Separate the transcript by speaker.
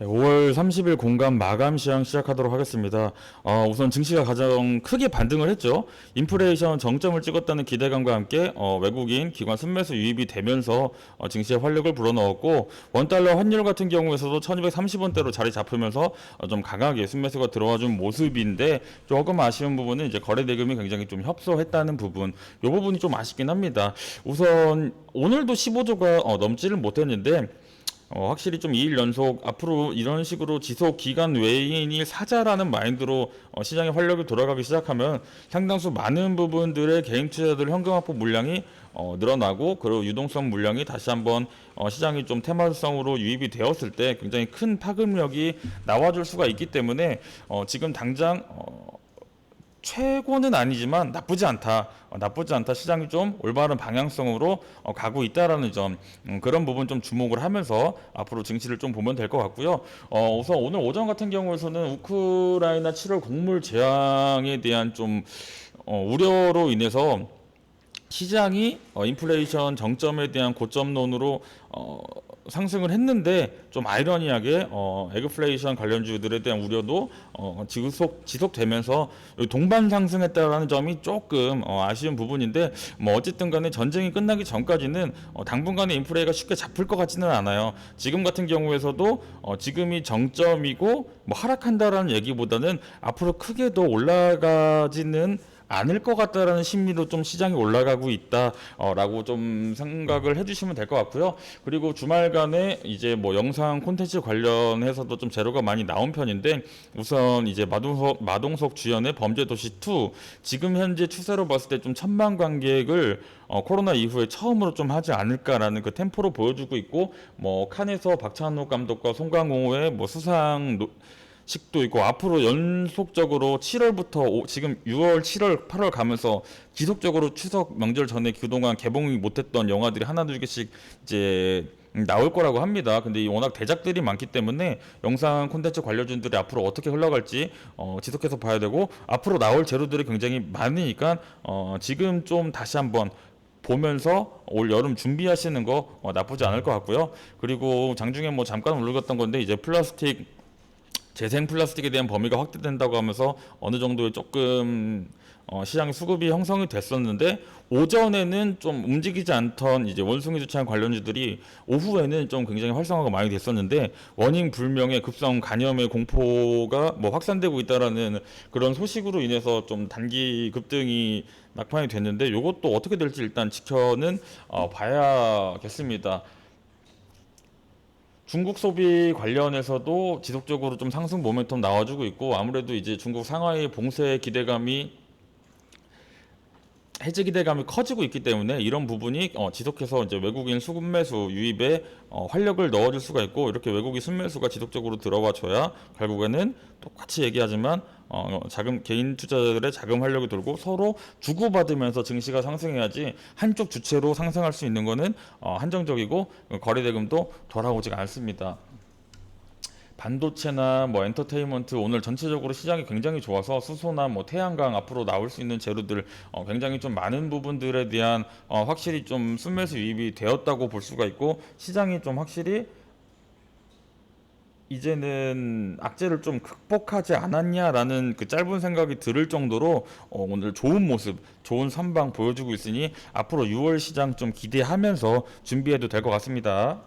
Speaker 1: 5월 30일 공감 마감 시황 시작하도록 하겠습니다. 어, 우선 증시가 가장 크게 반등을 했죠. 인플레이션 정점을 찍었다는 기대감과 함께 어, 외국인 기관 순매수 유입이 되면서 어, 증시에 활력을 불어넣었고 원달러 환율 같은 경우에서도 1230원대로 자리 잡으면서 어, 좀 강하게 순매수가 들어와 준 모습인데 조금 아쉬운 부분은 이제 거래 대금이 굉장히 좀 협소했다는 부분. 이 부분이 좀 아쉽긴 합니다. 우선 오늘도 15조가 어, 넘지를 못했는데 어, 확실히 좀 2일 연속 앞으로 이런 식으로 지속 기간 외인이 사자라는 마인드로 어, 시장의 활력이 돌아가기 시작하면 상당수 많은 부분들의 개인 투자들 현금 확보 물량이 어, 늘어나고 그리고 유동성 물량이 다시 한번 어, 시장이 좀 테마성으로 유입이 되었을 때 굉장히 큰 파급력이 나와줄 수가 있기 때문에 어, 지금 당장 어, 최고는 아니지만 나쁘지 않다. 어, 나쁘지 않다. 시장이 좀 올바른 방향성으로 어, 가고 있다라는 점 음, 그런 부분 좀 주목을 하면서 앞으로 증시를 좀 보면 될 것 같고요. 어, 우선 오늘 오전 같은 경우에서는 우크라이나 7월 곡물 재앙에 대한 좀 어, 우려로 인해서 시장이 어, 인플레이션 정점에 대한 고점론으로 어, 상승을 했는데 좀 아이러니하게 어, 에그플레이션 관련주들에 대한 우려도 어, 지속 지속되면서 동반 상승했다라는 점이 조금 어, 아쉬운 부분인데 뭐 어쨌든 간에 전쟁이 끝나기 전까지는 어, 당분간의 인플레가 쉽게 잡힐 것 같지는 않아요. 지금 같은 경우에서도 어, 지금이 정점이고 뭐 하락한다라는 얘기보다는 앞으로 크게 더 올라가지는 않을 것 같다라는 심리도 좀 시장이 올라가고 있다라고 좀 생각을 해주시면 될 것 같고요. 그리고 주말간에 이제 뭐 영상 콘텐츠 관련해서도 좀 재료가 많이 나온 편인데 우선 이제 마동석 마동석 주연의 범죄도시 2 지금 현재 추세로 봤을 때 좀 천만 관객을 어, 코로나 이후에 처음으로 좀 하지 않을까라는 그 템포로 보여주고 있고 뭐 칸에서 박찬욱 감독과 송강호의 뭐 수상 노, 식도 있고 앞으로 연속적으로 7월부터 오, 지금 6월, 7월, 8월 가면서 지속적으로 추석 명절 전에 그동안 개봉이 못했던 영화들이 하나 두 개씩 이제 나올 거라고 합니다. 근데 이 워낙 대작들이 많기 때문에 영상 콘텐츠 관련주들이 앞으로 어떻게 흘러갈지 어, 지속해서 봐야 되고 앞으로 나올 재료들이 굉장히 많으니까 어, 지금 좀 다시 한번 보면서 올 여름 준비하시는 거 어, 나쁘지 않을 것 같고요. 그리고 장중에 뭐 잠깐 올렸던 건데 이제 플라스틱 재생 플라스틱에 대한 범위가 확대된다고 하면서 어느 정도의 조금 어, 시장 수급이 형성이 됐었는데 오전에는 좀 움직이지 않던 이제 원숭이 주차한 관련주들이 오후에는 좀 굉장히 활성화가 많이 됐었는데 원인 불명의 급성 간염의 공포가 뭐 확산되고 있다라는 그런 소식으로 인해서 좀 단기 급등이 낙판이 됐는데 이것도 어떻게 될지 일단 지켜는 어, 봐야겠습니다. 중국 소비 관련해서도 지속적으로 좀 상승 모멘텀 나와주고 있고 아무래도 이제 중국 상하이 봉쇄 기대감이 해제 기대감이 커지고 있기 때문에 이런 부분이 어, 지속해서 이제 외국인 수급 매수 유입에 어, 활력을 넣어줄 수가 있고 이렇게 외국인 순매수가 지속적으로 들어와줘야 결국에는 똑같이 얘기하지만 어, 자금 개인 투자자들의 자금 활력이 돌고 서로 주고받으면서 증시가 상승해야지 한쪽 주체로 상승할 수 있는 거는 어, 한정적이고 거래 대금도 돌아오지가 않습니다. 반도체나 뭐 엔터테인먼트 오늘 전체적으로 시장이 굉장히 좋아서 수소나 뭐 태양광 앞으로 나올 수 있는 재료들 어, 굉장히 좀 많은 부분들에 대한 어, 확실히 좀 순매수 유입이 되었다고 볼 수가 있고 시장이 좀 확실히 이제는 악재를 좀 극복하지 않았냐라는 그 짧은 생각이 들을 정도로 어, 오늘 좋은 모습, 좋은 선방 보여주고 있으니 앞으로 6월 시장 좀 기대하면서 준비해도 될 것 같습니다.